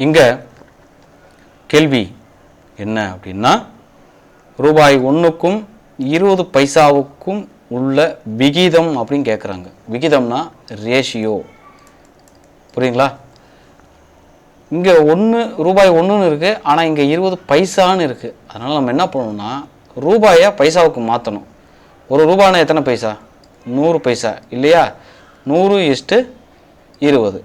இங்கே கேள்வி என்ன அப்படின்னா ரூபாய் ஒன்றுக்கும் இருபது பைசாவுக்கும் உள்ள விகிதம் அப்படின்னு கேட்குறாங்க விகிதம்னா ரேஷியோ புரியுங்களா இங்கே ஒன்று ரூபாய் ஒன்றுன்னு இருக்குது ஆனால் இங்கே இருபது பைசான்னு இருக்குது அதனால் நம்ம என்ன பண்ணணும்னா ரூபாயை பைசாவுக்கு மாற்றணும் ஒரு ரூபானா எத்தனை பைசா? நூறு பைசா. இல்லையா? நூறு இஷ்டு இருபது.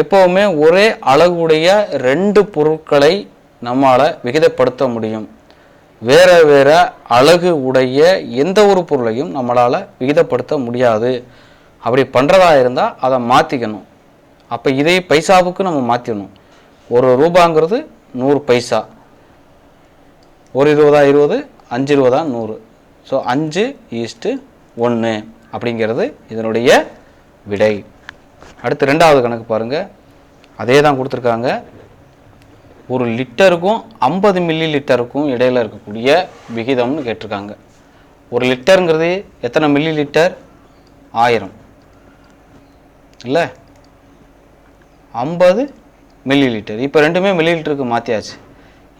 எப்போவுமே ஒரே அழகுடைய ரெண்டு பொருட்களை நம்மால் விகிதப்படுத்த முடியும். வேற வேற அழகு உடைய எந்த ஒரு பொருளையும் நம்மளால் விகிதப்படுத்த முடியாது. அப்படி பண்ணுறதா இருந்தால் அதை மாற்றிக்கணும் அப்போ இதை பைசாவுக்கு நம்ம மாற்றிடணும் ஒரு ரூபாங்கிறது நூறு பைசா. ஒரு இருபதா இருபது அஞ்சு இருபதா நூறு. ஸோ அஞ்சு ஈஸ்ட்டு ஒன்று அப்படிங்கிறது இதனுடைய விடை. அடுத்து ரெண்டாவது கணக்கு பாருங்கள் அதே தான் கொடுத்துருக்காங்க. ஒரு லிட்டருக்கும் ஐம்பது மில்லி லிட்டருக்கும் இடையில இருக்கக்கூடிய விகிதம்னு கேட்டிருக்காங்க. ஒரு லிட்டருங்கிறது எத்தனை மில்லி லிட்டர் ஆயிரம். இல்லை? ஐம்பது மில்லி லிட்டர் இப்போ ரெண்டுமே மில்லி லிட்டருக்கு மாற்றியாச்சு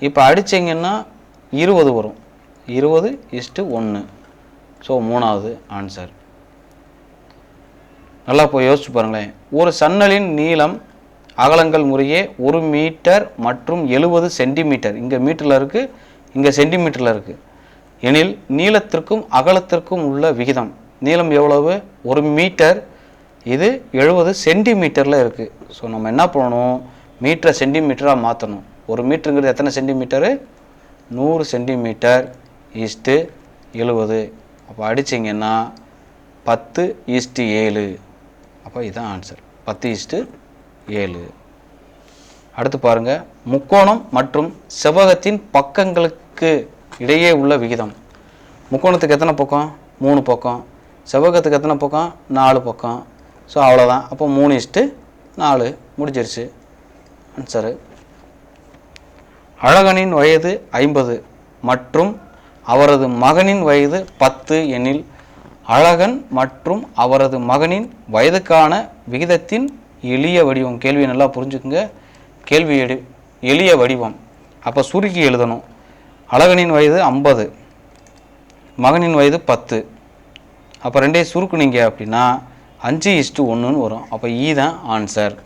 இப்போ அடிச்சிங்கன்னா இருபது வரும். இருபது இஸ்ட்டு ஒன்று ஸோ மூணாவது ஆன்சர் நல்லா போய் யோசிச்சு பாருங்களேன். ஒரு சன்னலின் நீளம் அகலங்கள் முறையே ஒரு மீட்டர் மற்றும் எழுபது சென்டிமீட்டர். இங்கே மீட்டரில் இருக்குது இங்கே சென்டிமீட்டரில் இருக்குது எனில் நீளத்திற்கும் அகலத்திற்கும் உள்ள விகிதம். நீளம் எவ்வளவு? ஒரு மீட்டர். இது எழுபது சென்டிமீட்டரில் இருக்குது ஸோ நம்ம என்ன பண்ணணும்? மீட்டரை சென்டிமீட்டராக மாற்றணும் ஒரு மீட்டருங்கிறது எத்தனை சென்டிமீட்டரு? நூறு சென்டிமீட்டர் ஈஸ்ட்டு எழுபது. அப்போ அடிச்சிங்கன்னா பத்து ஈஸ்ட்டு ஏழு. அப்போ இதுதான் ஆன்சர் பத்து இஸ்ட்டு ஏழு. அடுத்து பாருங்கள் முக்கோணம் மற்றும் செவ்வகத்தின் பக்கங்களுக்கு இடையே உள்ள விகிதம். முக்கோணத்துக்கு எத்தனை பக்கம்? மூணு பக்கம். செவ்வகத்துக்கு எத்தனை பக்கம்? நாலு பக்கம். ஸோ அவ்வளோதான் அப்போ மூணு இஸ்ட்டு நாலு. முடிஞ்சிருச்சு. ஆன்சரு அழகனின் வயது ஐம்பது மற்றும் அவரது மகனின் வயது பத்து எனில் அழகன் மற்றும் அவரது மகனின் வயதுக்கான விகிதத்தின் எளிய வடிவம். கேள்வி நல்லா புரிஞ்சுக்குங்க. கேள்வி எடு எளிய வடிவம். அப்போ சுருக்கி எழுதணும். அழகனின் வயது ஐம்பது மகனின் வயது பத்து. அப்போ ரெண்டையும் சுருக்குனீங்க அப்படின்னா அஞ்சு இஸ்ட்டு ஒன்றுன்னு வரும். அப்போ ஈ e தான் ஆன்சர்